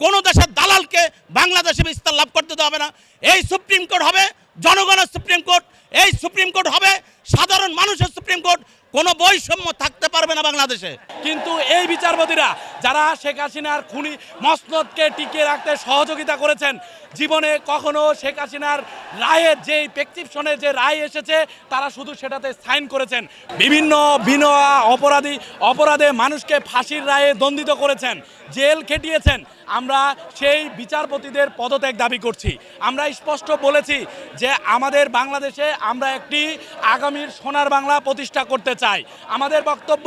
কোনো দেশের দালালকে বাংলাদেশে বিস্তার লাভ করতে হবে না। এই সুপ্রিম কোর্ট হবে জনগণের সুপ্রিম কোর্ট। এই সুপ্রিম কোর্ট হবে সাধারণ মানুষের সুপ্রিম কোর্ট। কোনো বৈষম্য বাংলাদেশে। কিন্তু এই বিচারপতিরা, যারা শেখ হাসিনার খুনি মসনদকে টিকিয়ে রাখতে সহযোগিতা করেছেন, জীবনে কখনো শেখ হাসিনার রায়ের যে প্রেসক্রিপশনে যে রায় এসেছে, তারা শুধু সেটাতে সাইন করেছেন। বিভিন্ন বিনোয়া অপরাধী, অপরাধে মানুষকে ফাঁসির রায়ে দণ্ডিত করেছেন, জেল খেটিয়েছেন। আমরা সেই বিচারপতিদের পদত্যাগ দাবি করছি। আমরা স্পষ্ট বলেছি যে আমাদের বাংলাদেশে আমরা একটি আগামীর সোনার বাংলা প্রতিষ্ঠা করতে চাই। আমাদের বক্তব্য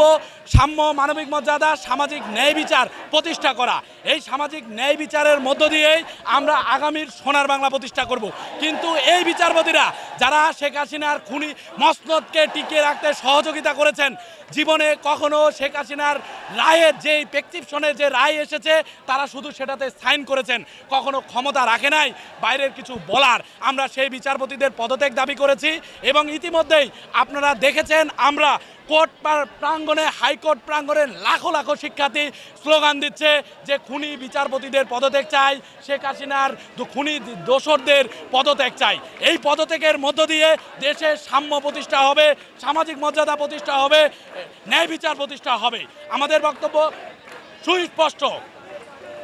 সাম্য মানবিক মর্যাদা, সামাজিক ন্যায় বিচার প্রতিষ্ঠা করা। এই সামাজিক ন্যায় বিচারের মধ্য দিয়েই আমরা আগামীর সোনার বাংলা প্রতিষ্ঠা করব। কিন্তু এই বিচারপতিরা, যারা শেখ হাসিনার খুনি মসনদকে টিকিয়ে রাখতে সহযোগিতা করেছেন, জীবনে কখনো শেখ হাসিনার রায়ের যে প্রেসক্রিপশনে যে রায় এসেছে, তারা শুধু সেটাতে সাইন করেছেন। কখনো ক্ষমতা রাখে নাই, বাইরের কিছু বলার। আমরা সেই বিচারপতিদের পদত্যাগ দাবি করেছি এবং ইতিমধ্যেই আপনারা দেখেছেন, আমরা কোর্ট প্রা- প্রাঙ্গণে, হাইকোর্ট প্রাঙ্গণে লাখো লাখো শিক্ষার্থী স্লোগান দিচ্ছে যে খুনি বিচারপতিদের পদত্যাগ চাই, শেখ হাসিনার খুনি দোসরদের পদত্যাগ চাই। এই পদত্যাগের মধ্য দিয়ে দেশের সাম্য প্রতিষ্ঠা হবে, সামাজিক মর্যাদা প্রতিষ্ঠা হবে, ন্যায় বিচার প্রতিষ্ঠা হবে। আমাদের বক্তব্য সুস্পষ্ট।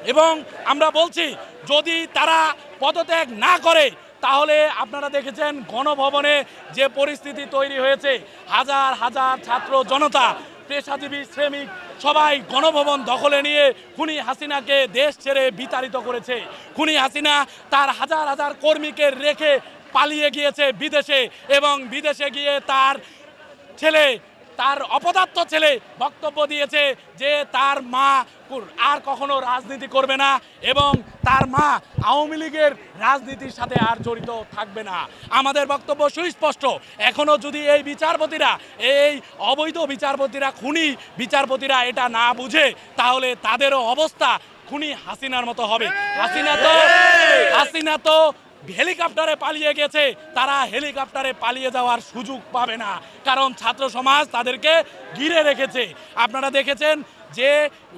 এবং আমরা বলছি, যদি তারা পদত্যাগ না করে তাহলে আপনারা দেখেছেন গণভবনে যে পরিস্থিতি তৈরি হয়েছে। হাজার হাজার ছাত্র জনতা, পেশাজীবী, শ্রমিক, সবাই গণভবন দখলে নিয়ে খুনি হাসিনাকে দেশ ছেড়ে বিতাড়িত করেছে। খুনি হাসিনা তার হাজার হাজার কর্মীকে রেখে পালিয়ে গিয়েছে বিদেশে এবং বিদেশে গিয়ে তার ছেলে তার অপদার্থ ছেলে বক্তব্য দিয়েছে যে তার মা আর কখনো রাজনীতি করবে না এবং তার মা আওয়ামী লীগের রাজনীতির সাথে আর জড়িত থাকবে না। আমাদের বক্তব্য সুস্পষ্ট। এখনও যদি এই বিচারপতিরা এই অবৈধ বিচারপতিরা খুনি বিচারপতিরা এটা না বুঝে তাহলে তাদেরও অবস্থা খুনি হাসিনার মতো হবে। হাসিনা তো হাসিনা তো হেলিকপ্টারে পালিয়ে গেছে, তারা হেলিকপ্টারে পালিয়ে যাওয়ার সুযোগ পাবে না। কারণ ছাত্র সমাজ তাদেরকে ঘিরে রেখেছে। আপনারা দেখেছেন যে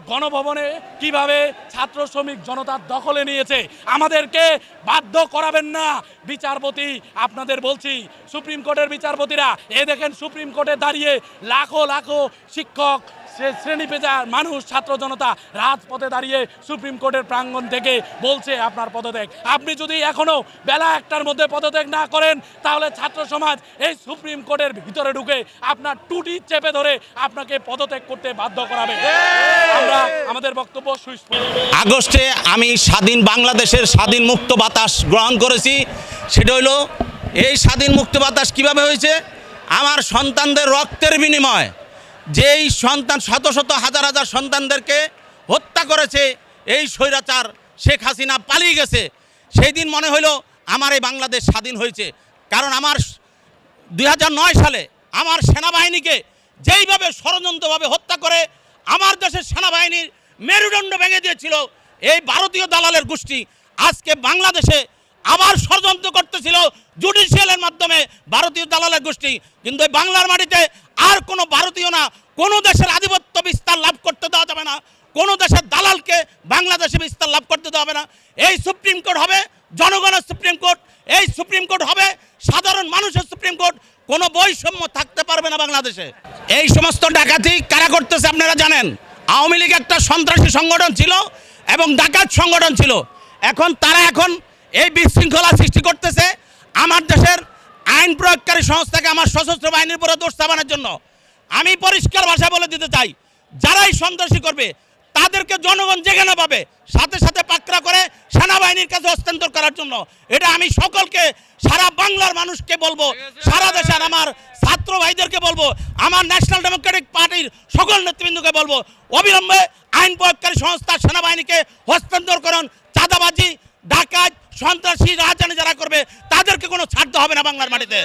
গণভবনে কীভাবে ছাত্র শ্রমিক জনতার দখলে নিয়েছে। আমাদেরকে বাধ্য করাবেন না। বিচারপতি, আপনাদের বলছি, সুপ্রিম কোর্টের বিচারপতিরা এ দেখেন সুপ্রিম কোর্টে দাঁড়িয়ে লাখো লাখো শিক্ষক শ্রেণি পেজার মানুষ ছাত্র জনতা রাজপথে দাঁড়িয়ে সুপ্রিম কোর্টের প্রাঙ্গণ থেকে বলছে আপনার পদত্যাগ। আপনি যদি এখনও বেলা একটার মধ্যে পদত্যাগ না করেন তাহলে ছাত্র সমাজ এই সুপ্রিম কোর্টের ভিতরে ঢুকে আপনার টুটি চেপে ধরে আপনাকে পদত্যাগ করতে বাধ্য করাবে। আমরা আমাদের বক্তব্য আগস্টে আমি স্বাধীন বাংলাদেশের স্বাধীন মুক্ত বাতাস গ্রহণ করেছি। সেটা হলো এই স্বাধীন মুক্ত বাতাস কীভাবে হয়েছে? আমার সন্তানদের রক্তের বিনিময়। যেই সন্তান, শত শত, হাজার হাজার সন্তানদেরকে হত্যা করেছে, এই স্বৈরাচার শেখ হাসিনা পালিয়ে গেছে। সেই দিন মনে হলো আমার এই বাংলাদেশ স্বাধীন হয়েছে। কারণ আমার দুই হাজার নয় সালে আমার সেনাবাহিনীকে যেইভাবে ষড়যন্ত্রভাবে হত্যা করে, আমার দেশের সেনাবাহিনীর মেরুদণ্ড ভেঙে দিয়েছিল, এই ভারতীয় দালালের গোষ্ঠী আজকে বাংলাদেশে আবার ষড়যন্ত্র করতেছিল, জুডিশিয়ালের মাধ্যমে ভারতীয় দালালের গোষ্ঠী। কিন্তু বাংলার মাটিতে আর কোনো ভারতীয় না, কোনো দেশের আধিপত্য বিস্তার লাভ করতে দেওয়া যাবে না, কোনো দেশের দালালকে বাংলাদেশে বিস্তার লাভ করতে দেওয়া হবে না। এই সুপ্রিম কোর্ট হবে জনগণের সুপ্রিম কোর্ট, এই সুপ্রিম কোর্ট হবে সাধারণ মানুষের সুপ্রিম কোর্ট, কোনো বৈষম্য থাকতে পারবে না বাংলাদেশে। এই সমস্ত ডাকাতি কারা করতেছে আপনারা জানেন? আওয়ামী লীগ একটা সন্ত্রাসী সংগঠন ছিল এবং ডাকাত সংগঠন ছিল। এখন তারা এখন এই বিশৃঙ্খলা সৃষ্টি করতেছে। আমার দেশের আইন প্রয়োগকারী সংস্থাকে আমার সশস্ত্র বাহিনীর উপরে দোষ চাপানোর জন্য আমি পরিষ্কার ভাষা বলে দিতে চাই, যারাই সন্ত্রাসী করবে, তাদেরকে জনগণ যেখানে পাবে, সাথে সাথে পাকড়া করে সেনাবাহিনীর কাছে হস্তান্তর করার জন্য। এটা আমি সকলকে, সারা বাংলার মানুষকে বলব, সারা দেশের আমার ছাত্র ভাইদেরকে বলব, আমার ন্যাশনাল ডেমোক্রেটিক পার্টির সকল নেতৃবৃন্দকে বলব, অবিলম্বে আইন প্রয়োগকারী সংস্থা সেনাবাহিনীকে হস্তান্তর করুন, চাঁদাবাজি, ডাকাত সন্ত্রাসী রাজধানী যারা করবে তাদেরকে কোনো ছাড়তে হবে না বাংলার মাটিতে।